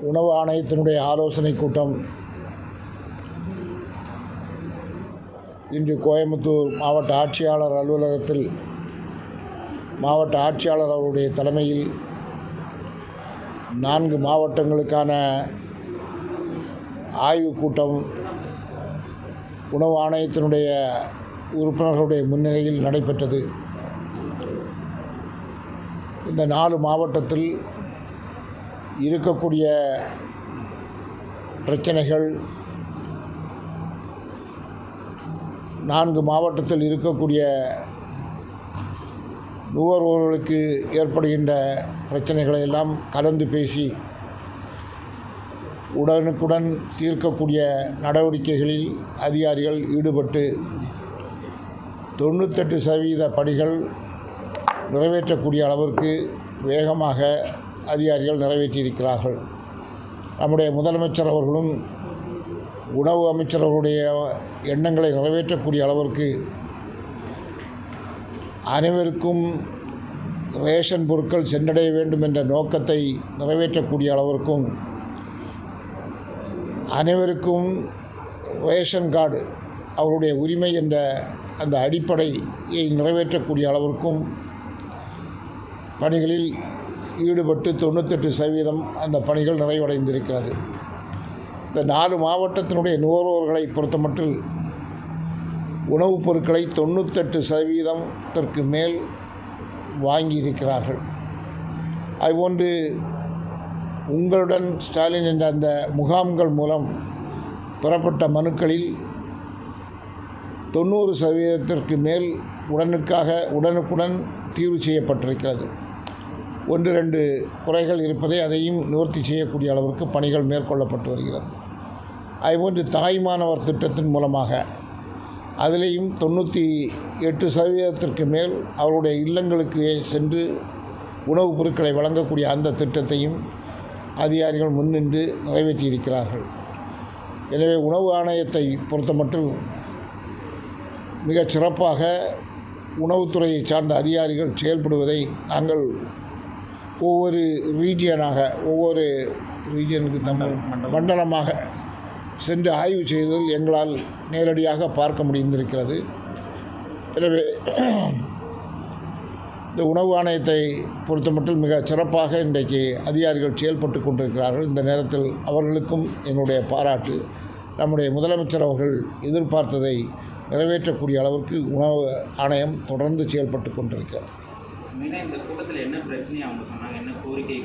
உணவு ஆணையத்தினுடைய ஆலோசனை கூட்டம் இன்று கோயம்புத்தூர் மாவட்ட ஆட்சியாளர் அலுவலகத்தில் மாவட்ட ஆட்சியாளர் அவருடைய தலைமையில் நான்கு மாவட்டங்களுக்கான ஆய்வுக் கூட்டம் உணவு ஆணையத்தினுடைய உறுப்பினர்களுடைய முன்னிலையில் நடைபெற்றது. இந்த நாலு மாவட்டத்தில் இருக்கக்கூடிய பிரச்சனைகள் நான்கு மாவட்டத்தில் இருக்கக்கூடிய நுகர்வோர்களுக்கு ஏற்படுகின்ற பிரச்சனைகளை எல்லாம் கலந்து பேசி உடனுக்குடன் தீர்க்கக்கூடிய நடவடிக்கைகளில் அதிகாரிகள் ஈடுபட்டு தொண்ணூத்தெட்டு சதவீத பணிகள் நிறைவேற்றக்கூடிய அளவிற்கு வேகமாக அதிகாரிகள் நிறைவேற்றியிருக்கிறார்கள். நம்முடைய முதலமைச்சர் அவர்களும் உணவு அமைச்சர் அவர்களுடைய எண்ணங்களை நிறைவேற்றக்கூடிய அளவிற்கு அனைவருக்கும் ரேஷன் பொருட்கள் சென்றடைய வேண்டும் என்ற நோக்கத்தை நிறைவேற்றக்கூடிய அளவிற்கும் அனைவருக்கும் ரேஷன் கார்டு அவருடைய உரிமை என்ற அந்த அடிப்படையை நிறைவேற்றக்கூடிய அளவிற்கும் பணிகளில் ஈடுபட்டு தொண்ணூத்தெட்டு சதவீதம் அந்த பணிகள் நிறைவடைந்திருக்கிறது. இந்த நாலு மாவட்டத்தினுடைய நுகர்வோர்களை பொறுத்தமட்டில் உணவுப் பொருட்களை தொண்ணூத்தெட்டு சதவீதத்திற்கு மேல் வாங்கியிருக்கிறார்கள். அதுபோன்று உங்களுடன் ஸ்டாலின் என்ற அந்த முகாம்கள் மூலம் பெறப்பட்ட மனுக்களில் தொண்ணூறு சதவீதத்திற்கு மேல் உடனுக்காக உடனுக்குடன் தீர்வு செய்யப்பட்டிருக்கிறது. ஒன்று ரெண்டு குறைகள் இருப்பதை அதையும் நிவர்த்தி செய்யக்கூடிய அளவிற்கு பணிகள் மேற்கொள்ளப்பட்டு வருகிறது. அதுபோன்று தாய்மானவர் திட்டத்தின் மூலமாக அதிலேயும் தொண்ணூற்றி எட்டு சதவீதத்திற்கு மேல் அவருடைய இல்லங்களுக்கு சென்று உணவுப் பொருட்களை வழங்கக்கூடிய அந்த திட்டத்தையும் அதிகாரிகள் முன்னின்று நிறைவேற்றியிருக்கிறார்கள். எனவே உணவு ஆணையத்தை பொறுத்தமட்டும் மிகச் சிறப்பாக உணவுத்துறையை சார்ந்த அதிகாரிகள் செயல்படுவதை நாங்கள் ஒவ்வொரு ரீஜியனாக ஒவ்வொரு ரீஜியனுக்கு தமிழ் மண்டலமாக சென்று ஆய்வு செய்ததில் எங்களால் நேரடியாக பார்க்க முடிந்திருக்கிறது. எனவே இந்த உணவு ஆணையத்தை பொறுத்தமட்டில் மிக சிறப்பாக இன்றைக்கு அதிகாரிகள் செயல்பட்டு கொண்டிருக்கிறார்கள். இந்த நேரத்தில் அவர்களுக்கும் எங்களுடைய பாராட்டு. நம்முடைய முதலமைச்சர் அவர்கள் எதிர்பார்த்ததை நிறைவேற்றக்கூடிய அளவிற்கு உணவு ஆணையம் தொடர்ந்து செயல்பட்டு கொண்டிருக்கிறது. மெயினாக இந்த கூட்டத்தில் என்ன பிரச்சனை அவங்க சொன்னாங்க என்ன கோரிக்கை